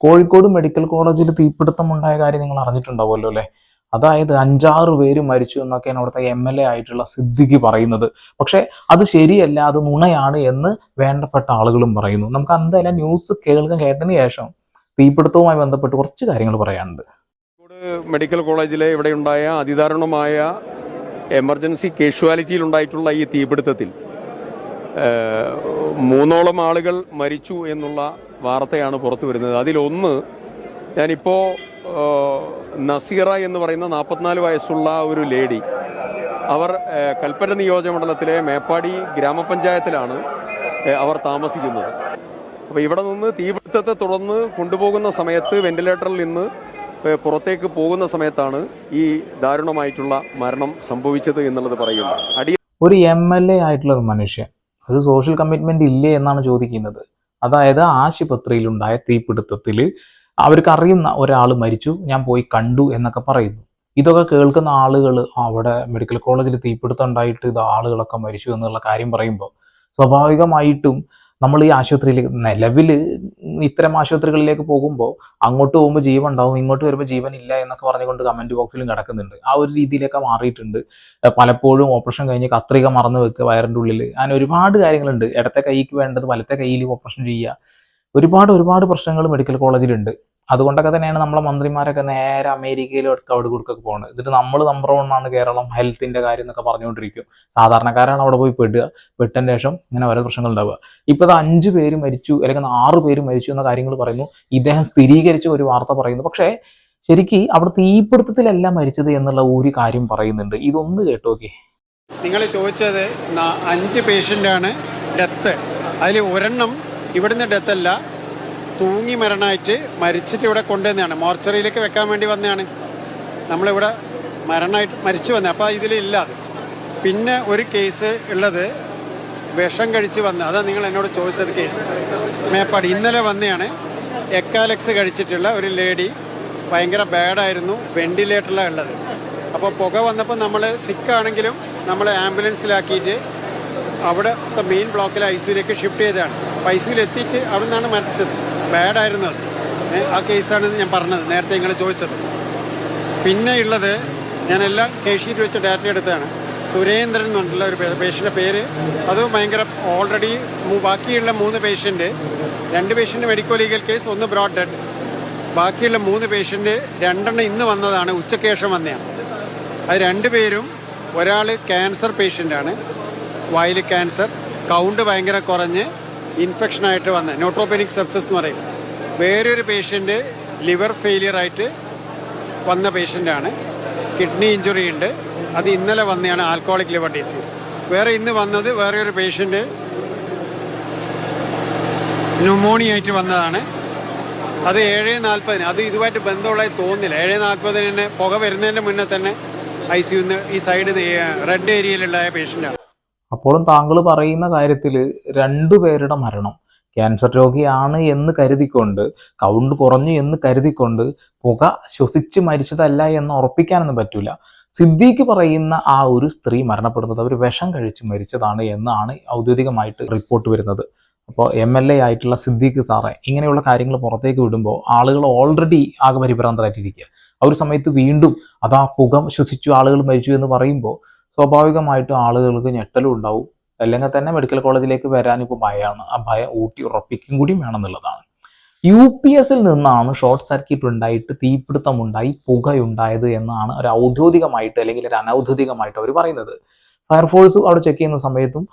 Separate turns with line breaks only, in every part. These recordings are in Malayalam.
കോഴിക്കോട് മെഡിക്കൽ കോളേജിൽ തീപിടുത്തം ഉണ്ടായ കാര്യം നിങ്ങൾ അറിഞ്ഞിട്ടുണ്ടാവുമല്ലോ അല്ലേ? അതായത് അഞ്ചാറ് പേര് മരിച്ചു എന്നൊക്കെയാണ് അവിടുത്തെ എം എൽ എ ആയിട്ടുള്ള സിദ്ദിഖി പറയുന്നത്. പക്ഷേ അത് ശരിയല്ല അത് നുണയാണ് എന്ന് വേണ്ടപ്പെട്ട ആളുകളും പറയുന്നു. നമുക്ക് എന്തായാലും ന്യൂസ് കേൾക്കാൻ കേട്ടതിന് ശേഷം തീപിടുത്തവുമായി ബന്ധപ്പെട്ട് കുറച്ച് കാര്യങ്ങൾ പറയാനുണ്ട്.
മെഡിക്കൽ കോളേജിലെ ഇവിടെയുണ്ടായ അതിദാരുണമായ എമർജൻസി കേഷ്വാലിറ്റിയിൽ ഉണ്ടായിട്ടുള്ള ഈ തീപിടുത്തത്തിൽ മൂന്നോളം ആളുകൾ മരിച്ചു എന്നുള്ള വാർത്തയാണ് പുറത്തു വരുന്നത്. അതിലൊന്ന് ഞാനിപ്പോൾ നസീറ എന്ന് പറയുന്ന നാൽപ്പത്തിനാല് വയസ്സുള്ള ഒരു ലേഡി. അവർ കൽപ്പറ്റ നിയോജകമണ്ഡലത്തിലെ മേപ്പാടി ഗ്രാമപഞ്ചായത്തിലാണ് അവർ താമസിക്കുന്നത്. അപ്പോൾ ഇവിടെ നിന്ന് തീപിടുത്തത്തെ തുടർന്ന് കൊണ്ടുപോകുന്ന സമയത്ത് വെന്റിലേറ്ററിൽ നിന്ന് പുറത്തേക്ക് പോകുന്ന സമയത്താണ് ഈ ദാരുണമായിട്ടുള്ള മരണം സംഭവിച്ചത് എന്നുള്ളത് പറയുന്നത്.
ഒരു എം എൽ എ ആയിട്ടുള്ള ഒരു മനുഷ്യൻ. ഒരു സോഷ്യൽ കമ്മിറ്റ്മെന്റ് ഇല്ലേ എന്നാണ് ചോദിക്കുന്നത്. അതായത് ആശുപത്രിയിലുണ്ടായ തീപിടുത്തത്തിൽ അവർക്ക് അറിയുന്ന ഒരാൾ മരിച്ചു ഞാൻ പോയി കണ്ടു എന്നൊക്കെ പറയുന്നു. ഇതൊക്കെ കേൾക്കുന്ന ആളുകൾ അവിടെ മെഡിക്കൽ കോളേജിൽ തീപിടുത്തം ഉണ്ടായിട്ട് ഇത് ആളുകളൊക്കെ മരിച്ചു എന്നുള്ള കാര്യം പറയുമ്പോൾ സ്വാഭാവികമായിട്ടും നമ്മൾ ഈ ആശുപത്രിയിൽ നിലവിൽ ഇത്തരം ആശുപത്രികളിലേക്ക് പോകുമ്പോൾ അങ്ങോട്ട് പോകുമ്പോൾ ജീവൻ ഉണ്ടാവും ഇങ്ങോട്ട് വരുമ്പോൾ ജീവൻ ഇല്ല എന്നൊക്കെ പറഞ്ഞുകൊണ്ട് കമന്റ് ബോക്സിലും കിടക്കുന്നുണ്ട്. ആ ഒരു രീതിയിലൊക്കെ മാറിയിട്ടുണ്ട്. പലപ്പോഴും ഓപ്പറേഷൻ കഴിഞ്ഞ് കത്രിക മറന്നു വെക്കുക വയറിന്റെ ഉള്ളിൽ അങ്ങനെ ഒരുപാട് കാര്യങ്ങളുണ്ട്. ഇടത്തെ കൈക്ക് വേണ്ടത് വലത്തെ കയ്യിൽ ഓപ്പറേഷൻ ചെയ്യുക. ഒരുപാട് ഒരുപാട് പ്രശ്നങ്ങൾ മെഡിക്കൽ കോളേജിലുണ്ട് അതുകൊണ്ടൊക്കെ തന്നെയാണ് നമ്മളെ മന്ത്രിമാരൊക്കെ നേരെ അമേരിക്കയിലൊക്കെ അവിടെ കൊടുക്കൊക്കെ പോകുന്നത് എന്നിട്ട് നമ്മൾ നമ്പർ വൺ ആണ് കേരളം ഹെൽത്തിന്റെ കാര്യം എന്നൊക്കെ പറഞ്ഞുകൊണ്ടിരിക്കും. സാധാരണക്കാരാണ് അവിടെ പോയി പെടുക പെട്ടതിന് ശേഷം ഇങ്ങനെ ഓരോ പ്രശ്നങ്ങൾ ഉണ്ടാവുക. ഇപ്പൊ അത് അഞ്ച് പേര് മരിച്ചു അല്ലെങ്കിൽ ആറ് പേര് മരിച്ചു എന്ന കാര്യങ്ങൾ പറയുന്നു. ഇദ്ദേഹം സ്ഥിരീകരിച്ച ഒരു വാർത്ത പറയുന്നു. പക്ഷേ ശരിക്ക് അവിടെ തീപിടുത്തത്തിലല്ല മരിച്ചത് എന്നുള്ള ഒരു കാര്യം പറയുന്നുണ്ട്. ഇതൊന്ന് കേട്ടോക്കെ.
നിങ്ങൾ ചോദിച്ചത് അഞ്ച് പേഷ്യന്റാണ് ഡെത്ത് അതിൽ ഒരെണ്ണം ഇവിടുന്ന് ഡെത്തല്ല തൂങ്ങി മരണമായിട്ട് മരിച്ചിട്ട് ഇവിടെ കൊണ്ടുവന്നതാണ്. മോർച്ചറിയിലേക്ക് വെക്കാൻ വേണ്ടി വന്നതാണ്. നമ്മളിവിടെ മരണമായിട്ട് മരിച്ചു വന്നത്. അപ്പോൾ ഇതിലില്ല അത്. പിന്നെ ഒരു കേസ് ഉള്ളത് വിഷം കഴിച്ച് വന്ന അതാണ് നിങ്ങൾ എന്നോട് ചോദിച്ചത് കേസ്. മേപ്പാടി ഇന്നലെ വന്നെയാണ്. എക്കാലക്സ് കഴിച്ചിട്ടുള്ള ഒരു ലേഡി ഭയങ്കര ബാഡായിരുന്നു വെന്റിലേറ്ററിലാണ് ഉള്ളത്. അപ്പോൾ പുക വന്നപ്പോൾ നമ്മൾ സിക്കാണെങ്കിലും നമ്മൾ ആംബുലൻസിലാക്കിയിട്ട് അവിടുത്തെ മെയിൻ ബ്ലോക്കിലെ ഐ സിയിലേക്ക് ഷിഫ്റ്റ് ചെയ്തതാണ്. ഐ സിയിൽ എത്തിയിട്ട് അവിടെ നിന്നാണ് മരിച്ചത്. ബാഡായിരുന്നു അത്. ആ കേസാണ് ഞാൻ പറഞ്ഞത് നേരത്തെ നിങ്ങൾ ചോദിച്ചത്. പിന്നെ ഉള്ളത് ഞാൻ എല്ലാം കേസ് ഷീറ്റ് വെച്ച് ഡാറ്റ എടുത്തതാണ്. സുരേന്ദ്രൻ എന്നുള്ള ഒരു പേഷ്യന്റെ പേര്. അത് ഭയങ്കര ഓൾറെഡി ബാക്കിയുള്ള മൂന്ന് പേഷ്യന്റ് രണ്ട് പേഷ്യന്റ് മെഡിക്കൽ ലീഗൽ കേസ് ഒന്ന് ബ്രോഡ് ഡെഡ് ബാക്കിയുള്ള മൂന്ന് പേഷ്യന്റ് രണ്ടെണ്ണം ഇന്ന് വന്നതാണ് ഉച്ചയ്ക്ക് ശേഷം വന്നതാണ് അത് രണ്ടുപേരും ഒരാൾ ക്യാൻസർ പേഷ്യന്റാണ് വായിൽ ക്യാൻസർ കൗണ്ട് ഭയങ്കര കുറഞ്ഞ് ഇൻഫെക്ഷനായിട്ട് വന്ന. ന്യൂട്രോപെനിക് സെപ്സസ് എന്ന് പറയും. വേറൊരു പേഷ്യന്റ് ലിവർ ഫെയിലിയർ ആയിട്ട് വന്ന പേഷ്യന്റാണ് കിഡ്നി ഇഞ്ചുറി ഉണ്ട്. അത് ഇന്നലെ വന്നതാണ് ആൽക്കോളിക് ലിവർ ഡിസീസ് വേറെ ഇന്ന് വന്നത് വേറെ ഒരു പേഷ്യന്റ് ന്യൂമോണിയ ആയിട്ട് വന്നതാണ്. അത് ഏഴ് നാൽപ്പതിന് അത് ഇതുമായിട്ട് ബന്ധമുള്ളതായി തോന്നുന്നില്ല. ഏഴ് നാൽപ്പതിന് പുക വരുന്നതിന്റെ മുന്നേ തന്നെ ഐ സി ഈ സൈഡ് റെഡ് ഏരിയയിലുള്ള പേഷ്യന്റാണ്
അപ്പോഴും താങ്കൾ പറയുന്ന കാര്യത്തിൽ രണ്ടുപേരുടെ മരണം. ക്യാൻസർ രോഗിയാണ് എന്ന് കരുതിക്കൊണ്ട് കൗണ്ട് കുറഞ്ഞു എന്ന് കരുതിക്കൊണ്ട് പുക ശ്വസിച്ച് മരിച്ചതല്ല എന്ന് ഉറപ്പിക്കാനൊന്നും പറ്റൂല. സിദ്ദീഖ് പറയുന്ന ആ ഒരു സ്ത്രീ മരണപ്പെടുന്നത് അവർ വിഷം കഴിച്ച് മരിച്ചതാണ് എന്നാണ് ഔദ്യോഗികമായിട്ട് റിപ്പോർട്ട് വരുന്നത്. അപ്പോൾ എം എൽ എ ആയിട്ടുള്ള സിദ്ദീഖ് സാറെ ഇങ്ങനെയുള്ള കാര്യങ്ങൾ പുറത്തേക്ക് വിടുമ്പോൾ ആളുകൾ ഓൾറെഡി ആകെ പരിഭ്രാന്തരായിട്ടിരിക്കുക. ആ ഒരു സമയത്ത് വീണ്ടും അതാ പുകം ശ്വസിച്ചു ആളുകൾ മരിച്ചു എന്ന് പറയുമ്പോൾ സ്വാഭാവികമായിട്ടും ആളുകൾക്ക് ഞെട്ടലും ഉണ്ടാവും. അല്ലെങ്കിൽ തന്നെ മെഡിക്കൽ കോളേജിലേക്ക് വരാൻ ഇപ്പോൾ ഭയമാണ് ആ ഭയം ഊട്ടി ഉറപ്പിക്കും കൂടി വേണമെന്നുള്ളതാണ്. യു പി എസിൽ നിന്നാണ് ഷോർട്ട് സർക്യൂട്ട് ഉണ്ടായിട്ട് തീപിടുത്തമുണ്ടായി പുകയുണ്ടായത് എന്നാണ് ഒരു ഔദ്യോഗികമായിട്ട് അല്ലെങ്കിൽ ഒരു അനൗദ്യോഗികമായിട്ട് അവർ പറയുന്നത്. ഫയർഫോഴ്സ് അവിടെ ചെക്ക് ചെയ്യുന്ന സമയത്തും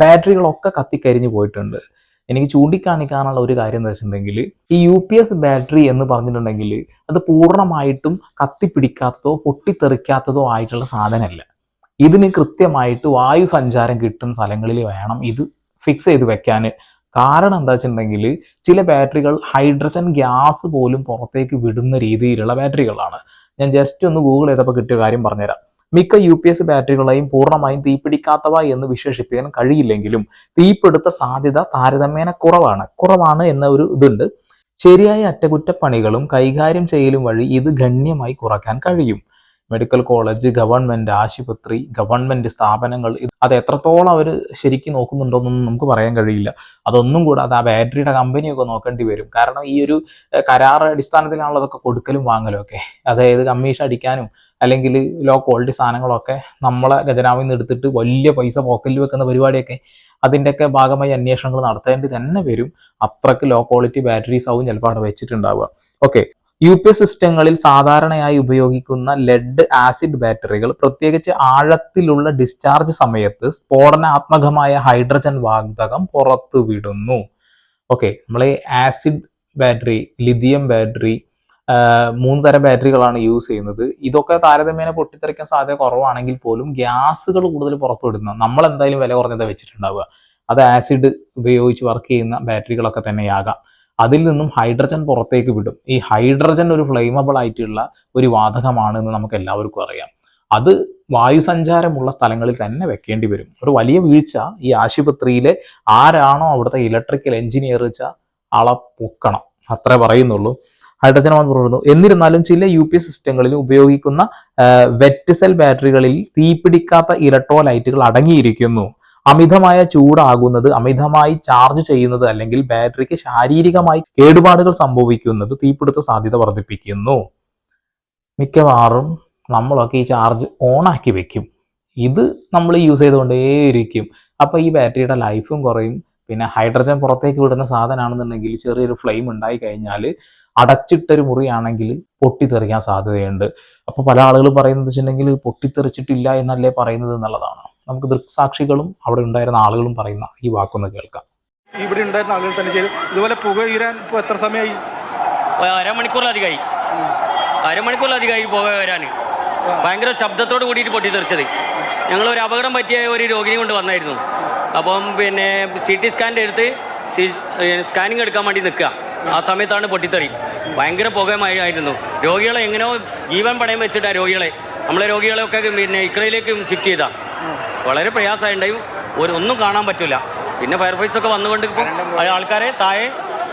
ബാറ്ററികളൊക്കെ കത്തിക്കരിഞ്ഞു പോയിട്ടുണ്ട്. എനിക്ക് ചൂണ്ടിക്കാണിക്കാനുള്ള ഒരു കാര്യം എന്താ വെച്ചിട്ടുണ്ടെങ്കിൽ ഈ യു പി എസ് ബാറ്ററി എന്ന് പറഞ്ഞിട്ടുണ്ടെങ്കിൽ അത് പൂർണമായിട്ടും കത്തിപ്പിടിക്കാത്തതോ പൊട്ടിത്തെറിക്കാത്തതോ ആയിട്ടുള്ള സാധനമല്ല. ഇതിന് കൃത്യമായിട്ട് വായു സഞ്ചാരം കിട്ടുന്ന സ്ഥലങ്ങളിൽ വേണം ഇത് ഫിക്സ് ചെയ്ത് വെക്കാൻ. കാരണം എന്താ വെച്ചിട്ടുണ്ടെങ്കിൽ ചില ബാറ്ററികൾ ഹൈഡ്രജൻ ഗ്യാസ് പോലും പുറത്തേക്ക് വിടുന്ന രീതിയിലുള്ള ബാറ്ററികളാണ് ഞാൻ ജസ്റ്റ് ഒന്ന് ഗൂഗിൾ ചെയ്തപ്പോൾ കിട്ടിയ കാര്യം പറഞ്ഞുതരാം. മിക്ക യു പി എസ് ബാറ്ററികളെയും പൂർണമായും തീപിടിക്കാത്തവ എന്ന് വിശേഷിപ്പിക്കാൻ കഴിയില്ലെങ്കിലും തീപിടുത്ത സാധ്യത താരതമ്യേന കുറവാണ്. കുറവാണ് എന്ന ഒരു ഇതുണ്ട്. ശരിയായ അറ്റകുറ്റപ്പണികളും കൈകാര്യം ചെയ്യലും വഴി ഇത് ഗണ്യമായി കുറയ്ക്കാൻ കഴിയും. മെഡിക്കൽ കോളേജ് ഗവൺമെന്റ് ആശുപത്രി ഗവൺമെന്റ് സ്ഥാപനങ്ങൾ അത് എത്രത്തോളം അവർ ശരിക്കും നോക്കുന്നുണ്ടോന്നൊന്നും നമുക്ക് പറയാൻ കഴിയില്ല. അതൊന്നും കൂടാതെ ആ ബാറ്ററിയുടെ കമ്പനിയൊക്കെ നോക്കേണ്ടി വരും. കാരണം ഈ ഒരു കരാർ അടിസ്ഥാനത്തിലാണല്ലോ അതൊക്കെ കൊടുക്കലും വാങ്ങലും ഒക്കെ. അതായത് കമ്മീഷൻ അടിക്കാനും അല്ലെങ്കിൽ ലോ ക്വാളിറ്റി സാധനങ്ങളൊക്കെ നമ്മളെ ഖജനാവിൽ നിന്ന് എടുത്തിട്ട് വലിയ പൈസ പോക്കറ്റിൽ വെക്കുന്ന പരിപാടിയൊക്കെ അതിന്റെയൊക്കെ ഭാഗമായി അന്വേഷണങ്ങൾ നടത്തേണ്ടി തന്നെ വരും. അത്രയ്ക്ക് ലോ ക്വാളിറ്റി ബാറ്ററീസ് ആവും ചിലപ്പോൾ അവിടെ വെച്ചിട്ടുണ്ടാവുക. ഓക്കെ. യു പി സിസ്റ്റങ്ങളിൽ സാധാരണയായി ഉപയോഗിക്കുന്ന ലെഡ് ആസിഡ് ബാറ്ററികൾ പ്രത്യേകിച്ച് ആഴത്തിലുള്ള ഡിസ്ചാർജ് സമയത്ത് സ്ഫോടനാത്മകമായ ഹൈഡ്രജൻ വാതകം പുറത്തുവിടുന്നു ഓക്കെ നമ്മൾ ആസിഡ് ബാറ്ററി ലിഥിയം ബാറ്ററി മൂന്ന് തരം ബാറ്ററികളാണ് യൂസ് ചെയ്യുന്നത്. ഇതൊക്കെ താരതമ്യേന പൊട്ടിത്തെറിക്കാൻ സാധ്യത കുറവാണെങ്കിൽ പോലും ഗ്യാസുകൾ കൂടുതൽ പുറത്തുവിടുന്ന നമ്മൾ എന്തായാലും വില കുറഞ്ഞത് വെച്ചിട്ടുണ്ടാവുക. അത് ആസിഡ് ഉപയോഗിച്ച് വർക്ക് ചെയ്യുന്ന ബാറ്ററികളൊക്കെ തന്നെയാകാം. അതിൽ നിന്നും ഹൈഡ്രജൻ പുറത്തേക്ക് വിടും. ഈ ഹൈഡ്രജൻ ഒരു ഫ്ലെയിമബിൾ ആയിട്ടുള്ള ഒരു വാതകമാണ് എന്ന് നമുക്ക് എല്ലാവർക്കും അറിയാം. അത് വായുസഞ്ചാരമുള്ള സ്ഥലങ്ങളിൽ തന്നെ വെക്കേണ്ടി വരും. ഒരു വലിയ വീഴ്ച ഈ ആശുപത്രിയിലെ ആരാണോ അവിടുത്തെ ഇലക്ട്രിക്കൽ എഞ്ചിനീയർ വെച്ച ആളെ പൊക്കണം. അത്രേ പറയുന്നുള്ളൂ. ഹൈഡ്രജൻ പുറപ്പെടുന്നു. എന്നിരുന്നാലും ചില യു പി സിസ്റ്റങ്ങളിൽ ഉപയോഗിക്കുന്ന വെറ്റ് സെൽ ബാറ്ററികളിൽ തീപിടിക്കാത്ത ഇലക്ട്രോലൈറ്റുകൾ അടങ്ങിയിരിക്കുന്നു. അമിതമായ ചൂടാകുന്നത് അമിതമായി ചാർജ് ചെയ്യുന്നത് അല്ലെങ്കിൽ ബാറ്ററിക്ക് ശാരീരികമായി കേടുപാടുകൾ സംഭവിക്കുന്നത് തീപിടുത്ത സാധ്യത വർദ്ധിപ്പിക്കുന്നു. മിക്കവാറും നമ്മളൊക്കെ ഈ ചാർജ് ഓണാക്കി വെക്കും. ഇത് നമ്മൾ യൂസ് ചെയ്തുകൊണ്ടേയിരിക്കും. അപ്പോൾ ഈ ബാറ്ററിയുടെ ലൈഫും കുറയും. പിന്നെ ഹൈഡ്രജൻ പുറത്തേക്ക് വിടുന്ന സാധനമാണെന്നുണ്ടെങ്കിൽ ചെറിയൊരു ഫ്ലെയിം ഉണ്ടായി കഴിഞ്ഞാൽ അടച്ചിട്ടൊരു മുറിയാണെങ്കിൽ പൊട്ടിത്തെറിക്കാൻ സാധ്യതയുണ്ട്. അപ്പോൾ പല ആളുകളും പറയുന്നത് വെച്ചിട്ടുണ്ടെങ്കിൽ പൊട്ടിത്തെറിച്ചിട്ടില്ല എന്നല്ലേ പറയുന്നത് എന്നുള്ളതാണ്. നമുക്ക് ദൃക്സാക്ഷികളും അവിടെ ഉണ്ടായിരുന്ന ആളുകളും പറയുന്ന ഈ വാക്കൊന്ന് കേൾക്കാം.
ഇവിടെ ഉണ്ടായിരുന്ന ആളുകൾ തന്നെ ചെയ്തു. ഇതുപോലെ പുക ഉയരാൻ ഇപ്പോൾ എത്ര സമയമായി?
അരമണിക്കൂറിലധികമായി. അരമണിക്കൂറിലധികമായി പുക വരാൻ ഭയങ്കര ശബ്ദത്തോട് കൂടിയിട്ട് പൊട്ടിത്തെറിച്ചത് ഞങ്ങൾ ഒരു അപകടം പറ്റിയ ഒരു രോഗിനെ കൊണ്ട് വന്നായിരുന്നു. അപ്പം പിന്നെ സി ടി സ്കാന്റെ എടുത്ത് സ്കാനിങ് എടുക്കാൻ വേണ്ടി നിൽക്കുക. ആ സമയത്താണ് പൊട്ടിത്തെറി. ഭയങ്കര പുകമായിരുന്നു രോഗികളെ എങ്ങനെയോ ജീവൻ പണയം വെച്ചിട്ടാണ് രോഗികളെ. നമ്മളെ രോഗികളെയൊക്കെ പിന്നെ ഇക്രയിലേക്ക് ഷിഫ്റ്റ് ചെയ്താ. വളരെ പ്രയാസമായിട്ടുണ്ടായും ഒരു ഒന്നും കാണാൻ പറ്റില്ല പിന്നെ ഫയർഫോഴ്സ് ഒക്കെ വന്നുകൊണ്ട് ഇപ്പം ആൾക്കാരെ താഴെ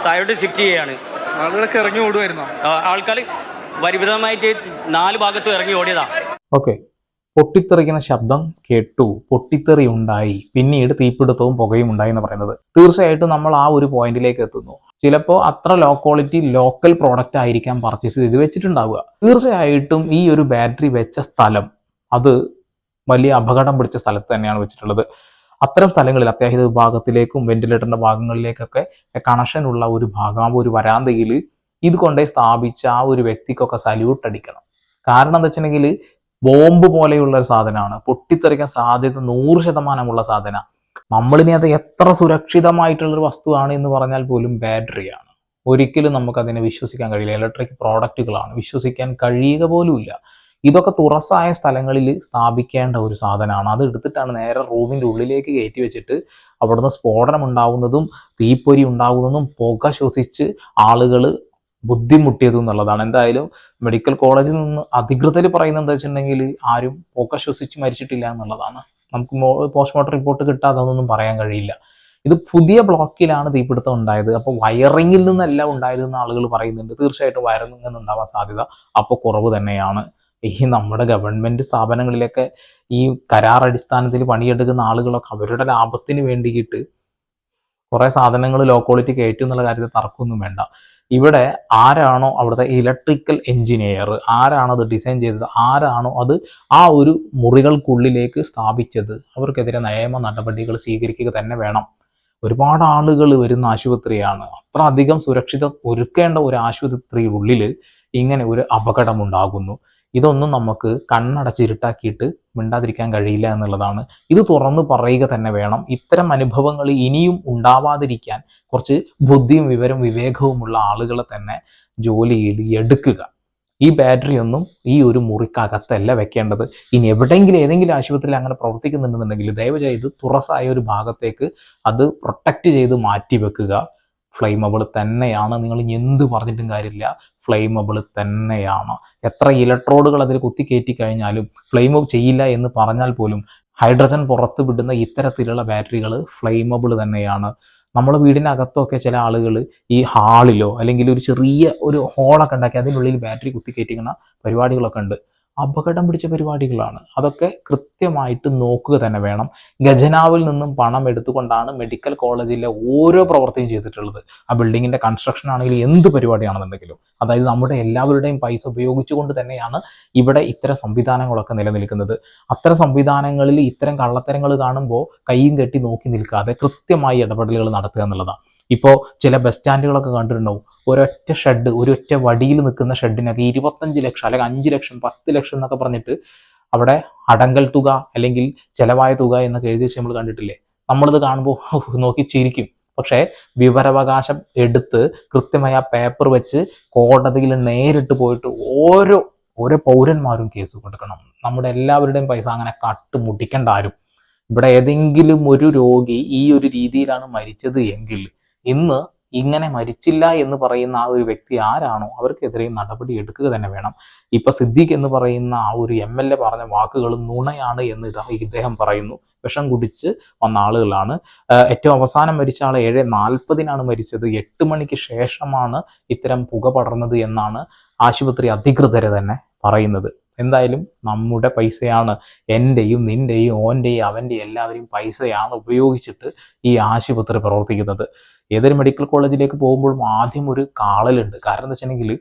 താഴോട്ട് ഷിഫ്റ്റ് ചെയ്യുകയാണ്
ആളുകളൊക്കെ ഇറങ്ങി ഓടുമായിരുന്നു
ആൾക്കാർ പരിമിതമായിട്ട് നാല് ഭാഗത്തും ഇറങ്ങി ഓടിയതാ.
ഓക്കെ. പൊട്ടിത്തെറിക്കുന്ന ശബ്ദം കേട്ടു. പൊട്ടിത്തെറി ഉണ്ടായി. പിന്നീട് തീപിടുത്തവും പുകയും ഉണ്ടായി എന്ന് പറയുന്നത്. തീർച്ചയായിട്ടും നമ്മൾ ആ ഒരു പോയിന്റിലേക്ക് എത്തുന്നു. ചിലപ്പോൾ അത്ര ലോ ക്വാളിറ്റി ലോക്കൽ പ്രോഡക്റ്റ് ആയിരിക്കാം പർച്ചേസ് ചെയ്ത് വെച്ചിട്ടുണ്ടാവുക. തീർച്ചയായിട്ടും ഈ ഒരു ബാറ്ററി വെച്ച സ്ഥലം അത് വലിയ അപകടം പിടിച്ച സ്ഥലത്ത് തന്നെയാണ് വെച്ചിട്ടുള്ളത്. അത്തരം സ്ഥലങ്ങളിൽ അത്യാഹിത വിഭാഗത്തിലേക്കും വെന്റിലേറ്ററിന്റെ ഭാഗങ്ങളിലേക്കൊക്കെ കണക്ഷൻ ഉള്ള ഒരു ഭാഗം ഒരു വരാന്തയിൽ ഇത് കൊണ്ടേ സ്ഥാപിച്ച ആ ഒരു വ്യക്തിക്കൊക്കെ സല്യൂട്ട് അടിക്കണം. കാരണം എന്താ വെച്ചിട്ടുണ്ടെങ്കിൽ ബോംബ് പോലെയുള്ള ഒരു സാധനമാണ്. പൊട്ടിത്തെറിക്കാൻ സാധ്യത നൂറ് ശതമാനമുള്ള സാധന. നമ്മളിനി അത് എത്ര സുരക്ഷിതമായിട്ടുള്ളൊരു വസ്തുവാണ് എന്ന് പറഞ്ഞാൽ പോലും ബാറ്ററിയാണ് ഒരിക്കലും നമുക്കതിനെ വിശ്വസിക്കാൻ കഴിയില്ല. ഇലക്ട്രിക് പ്രോഡക്റ്റുകളാണ് വിശ്വസിക്കാൻ കഴിയുക പോലുമില്ല. ഇതൊക്കെ തുറസായ സ്ഥലങ്ങളിൽ സ്ഥാപിക്കേണ്ട ഒരു സാധനമാണ്. അത് എടുത്തിട്ടാണ് നേരെ റൂമിന്റെ ഉള്ളിലേക്ക് കയറ്റി വെച്ചിട്ട് അവിടുന്ന് സ്ഫോടനം ഉണ്ടാവുന്നതും തീപ്പൊരി ഉണ്ടാകുന്നതും പുക ശ്വസിച്ച് ആളുകൾ ബുദ്ധിമുട്ടിയത് എന്നുള്ളതാണ്. എന്തായാലും മെഡിക്കൽ കോളേജിൽ നിന്ന് അധികൃതർ പറയുന്നത് എന്താ വെച്ചിട്ടുണ്ടെങ്കിൽ ആരും പുക ശ്വസിച്ച് മരിച്ചിട്ടില്ല എന്നുള്ളതാണ്. നമുക്ക് പോസ്റ്റ്മോർട്ടം റിപ്പോർട്ട് കിട്ടാതെ അതൊന്നും പറയാൻ കഴിയില്ല. ഇത് പുതിയ ബ്ലോക്കിലാണ് തീപിടുത്തം ഉണ്ടായത്. അപ്പോൾ വയറിങ്ങിൽ നിന്നല്ല ഉണ്ടായതെന്ന് ആളുകൾ പറയുന്നുണ്ട്. തീർച്ചയായിട്ടും വയറിങ്ങിൽ നിന്ന് ഉണ്ടാവാൻ സാധ്യത അപ്പോൾ കുറവ് തന്നെയാണ്. ഈ നമ്മുടെ ഗവൺമെന്റ് സ്ഥാപനങ്ങളിലൊക്കെ ഈ കരാർ അടിസ്ഥാനത്തിൽ പണിയെടുക്കുന്ന ആളുകളൊക്കെ അവരുടെ ലാഭത്തിന് വേണ്ടിയിട്ട് കുറേ സാധനങ്ങൾ ലോ ക്വാളിറ്റി കയറ്റും എന്നുള്ള കാര്യത്തിൽ തർക്കമൊന്നും വേണ്ട. ഇവിടെ ആരാണോ അവിടുത്തെ ഇലക്ട്രിക്കൽ എഞ്ചിനീയർ ആരാണോ അത് ഡിസൈൻ ചെയ്തത് ആരാണോ അത് ആ ഒരു മുറികൾക്കുള്ളിലേക്ക് സ്ഥാപിച്ചത് അവർക്കെതിരെ നിയമ നടപടികൾ സ്വീകരിക്കുക തന്നെ വേണം. ഒരുപാട് ആളുകൾ വരുന്ന ആശുപത്രിയാണ്. അത്ര അധികം സുരക്ഷിത ഒരുക്കേണ്ട ഒരു ആശുപത്രിയുള്ളിൽ ഇങ്ങനെ ഒരു അപകടം ഉണ്ടാകുന്നു ഇതൊന്നും നമുക്ക് കണ്ണടച്ചിരുട്ടാക്കിയിട്ട് മിണ്ടാതിരിക്കാൻ കഴിയില്ല എന്നുള്ളതാണ്. ഇത് തുറന്നു പറയുക തന്നെ വേണം. ഇത്തരം അനുഭവങ്ങൾ ഇനിയും ഉണ്ടാവാതിരിക്കാൻ കുറച്ച് ബുദ്ധിയും വിവരം വിവേകവുമുള്ള ആളുകളെ തന്നെ ജോലിയിൽ എടുക്കുക. ഈ ബാറ്ററി ഒന്നും ഈ ഒരു മുറിക്കകത്തല്ല വെക്കേണ്ടത്. ഇനി എവിടെയെങ്കിലും ഏതെങ്കിലും ആശുപത്രിയിൽ അങ്ങനെ പ്രവർത്തിക്കുന്നുണ്ടെന്നുണ്ടെങ്കിൽ ദയവ് ചെയ്ത് തുറസായ ഒരു ഭാഗത്തേക്ക് അത് പ്രൊട്ടക്റ്റ് ചെയ്ത് മാറ്റി വെക്കുക ഫ്ലെയിമബിൾ തന്നെയാണ്. നിങ്ങൾ ഇനി എന്ത് പറഞ്ഞിട്ടും കാര്യമില്ല. ഫ്ലെയിമബിൾ തന്നെയാണ്. എത്ര ഇലക്ട്രോഡുകൾ അതിൽ കുത്തിക്കയറ്റി കഴിഞ്ഞാലും ഫ്ലെയിം ചെയ്യില്ല എന്ന് പറഞ്ഞാൽ പോലും ഹൈഡ്രജൻ പുറത്ത് വിടുന്ന ഇത്തരത്തിലുള്ള ബാറ്ററികൾ ഫ്ലെയിമബിൾ തന്നെയാണ്. നമ്മുടെ വീടിനകത്തൊക്കെ ചില ആളുകൾ ഈ ഹാളിലോ അല്ലെങ്കിൽ ഒരു ചെറിയ ഒരു ഹോളൊക്കെ ഉണ്ടാക്കി അതിനുള്ളിൽ ബാറ്ററി കുത്തിക്കയറ്റിക്കുന്ന പരിപാടികളൊക്കെ ഉണ്ട്. അപകടം പിടിച്ച പരിപാടികളാണ്. അതൊക്കെ കൃത്യമായിട്ട് നോക്കുക തന്നെ വേണം. ഖജനാവിൽ നിന്നും പണം എടുത്തുകൊണ്ടാണ് മെഡിക്കൽ കോളേജിലെ ഓരോ പ്രവർത്തിയും ചെയ്തിട്ടുള്ളത്. ആ ബിൽഡിങ്ങിന്റെ കൺസ്ട്രക്ഷൻ ആണെങ്കിലും എന്ത് പരിപാടിയാണെന്നുണ്ടെങ്കിലും. അതായത് നമ്മുടെ എല്ലാവരുടെയും പൈസ ഉപയോഗിച്ചുകൊണ്ട് തന്നെയാണ് ഇവിടെ ഇത്തരം സംവിധാനങ്ങളൊക്കെ നിലനിൽക്കുന്നത്. അത്തരം സംവിധാനങ്ങളിൽ ഇത്തരം കള്ളത്തരങ്ങൾ കാണുമ്പോൾ കൈയും കെട്ടി നോക്കി നിൽക്കാതെ കൃത്യമായി ഇടപെടലുകൾ നടത്തുക എന്നുള്ളതാണ്. ഇപ്പോൾ ചില ബസ് സ്റ്റാൻഡുകളൊക്കെ കണ്ടിട്ടുണ്ടാവും. ഒരൊറ്റ ഷെഡ് ഒരൊറ്റ വടിയിൽ നിൽക്കുന്ന ഷെഡിനൊക്കെ ഇരുപത്തഞ്ച് ലക്ഷം അല്ലെങ്കിൽ അഞ്ച് ലക്ഷം പത്ത് ലക്ഷം എന്നൊക്കെ പറഞ്ഞിട്ട് അവിടെ അടങ്കൽ തുക അല്ലെങ്കിൽ ചിലവായ തുക എന്നൊക്കെ എഴുതി വെച്ച് നമ്മൾ കണ്ടിട്ടില്ലേ? നമ്മളിത് കാണുമ്പോൾ നോക്കി ചിരിക്കും. പക്ഷേ വിവരാവകാശം എടുത്ത് കൃത്യമായി ആ പേപ്പർ വെച്ച് കോടതിയിൽ നേരിട്ട് പോയിട്ട് ഓരോ ഓരോ പൗരന്മാരും കേസ് കൊടുക്കണം. നമ്മുടെ എല്ലാവരുടെയും പൈസ അങ്ങനെ കട്ട് മുട്ടിക്കേണ്ട ആരും. ഇവിടെ ഏതെങ്കിലും ഒരു രോഗി ഈ ഒരു രീതിയിലാണ് മരിച്ചത് എങ്കിൽ ഇന്ന് ഇങ്ങനെ മരിച്ചില്ല എന്ന് പറയുന്ന ആ ഒരു വ്യക്തി ആരാണോ അവർക്കെതിരെ നടപടി എടുക്കുക തന്നെ വേണം. ഇപ്പൊ സിദ്ദീഖ് എന്ന് പറയുന്ന ആ ഒരു എം എൽ എ പറഞ്ഞ വാക്കുകൾ നുണയാണ് എന്ന് ഇദ്ദേഹം പറയുന്നു. വിഷം കുടിച്ച് വന്ന ആളുകളാണ്. ഏറ്റവും അവസാനം മരിച്ച ആൾ ഏഴ് നാൽപ്പതിനാണ് മരിച്ചത്. എട്ട് മണിക്ക് ശേഷമാണ് ഇത്തരം പുക പടർന്നത് എന്നാണ് ആശുപത്രി അധികൃതരെ തന്നെ പറയുന്നത്. എന്തായാലും നമ്മുടെ പൈസയാണ്. എന്റെയും നിന്റെയും ഓന്റെയും അവന്റെയും എല്ലാവരെയും പൈസയാണ് ഉപയോഗിച്ചിട്ട് ഈ ആശുപത്രി പ്രവർത്തിക്കുന്നത്. ഏതൊരു മെഡിക്കൽ കോളേജിലേക്ക് പോകുമ്പോഴും ആദ്യം ഒരു കാളലുണ്ട്. കാരണം എന്താ വെച്ചിട്ടുണ്ടെങ്കിൽ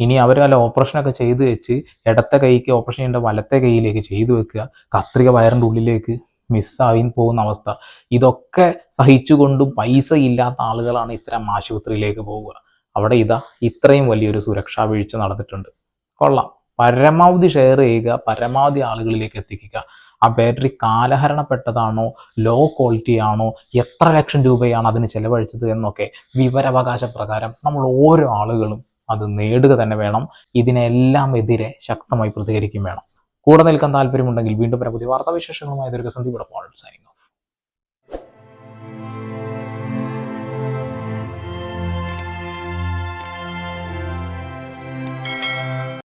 ഇനി അവർ വല്ല ഓപ്പറേഷനൊക്കെ ചെയ്ത് വെച്ച് ഇടത്തെ കൈക്ക് ഓപ്പറേഷൻ ചെയ്യേണ്ട വലത്തെ കൈയിലേക്ക് ചെയ്തു വെക്കുക. കത്രിക വയറിന്റെ ഉള്ളിലേക്ക് മിസ്സായി പോകുന്ന അവസ്ഥ. ഇതൊക്കെ സഹിച്ചുകൊണ്ടും പൈസ ഇല്ലാത്ത ആളുകളാണ് ഇത്തരം ആശുപത്രിയിലേക്ക് പോവുക. അവിടെ ഇതാ ഇത്രയും വലിയൊരു സുരക്ഷാ വീഴ്ച നടന്നിട്ടുണ്ട്. കൊള്ളാം. പരമാവധി ഷെയർ ചെയ്യുക പരമാവധി ആളുകളിലേക്ക് എത്തിക്കുക. ആ ബാറ്ററി കാലഹരണപ്പെട്ടതാണോ? ലോ ക്വാളിറ്റി ആണോ? എത്ര ലക്ഷം രൂപയാണ് അതിന് ചെലവഴിച്ചത് എന്നൊക്കെ വിവരാവകാശ പ്രകാരം നമ്മൾ ഓരോ ആളുകളും അത് നേടുക തന്നെ വേണം. ഇതിനെല്ലാം എതിരെ ശക്തമായി പ്രതികരിക്കും വേണം. കൂടെ നിൽക്കാൻ താല്പര്യമുണ്ടെങ്കിൽ വീണ്ടും പുതിയ വാർത്താവിശേഷങ്ങളുമായി ദീർഘസന്ധി ഇവിടെ സൈനിങ്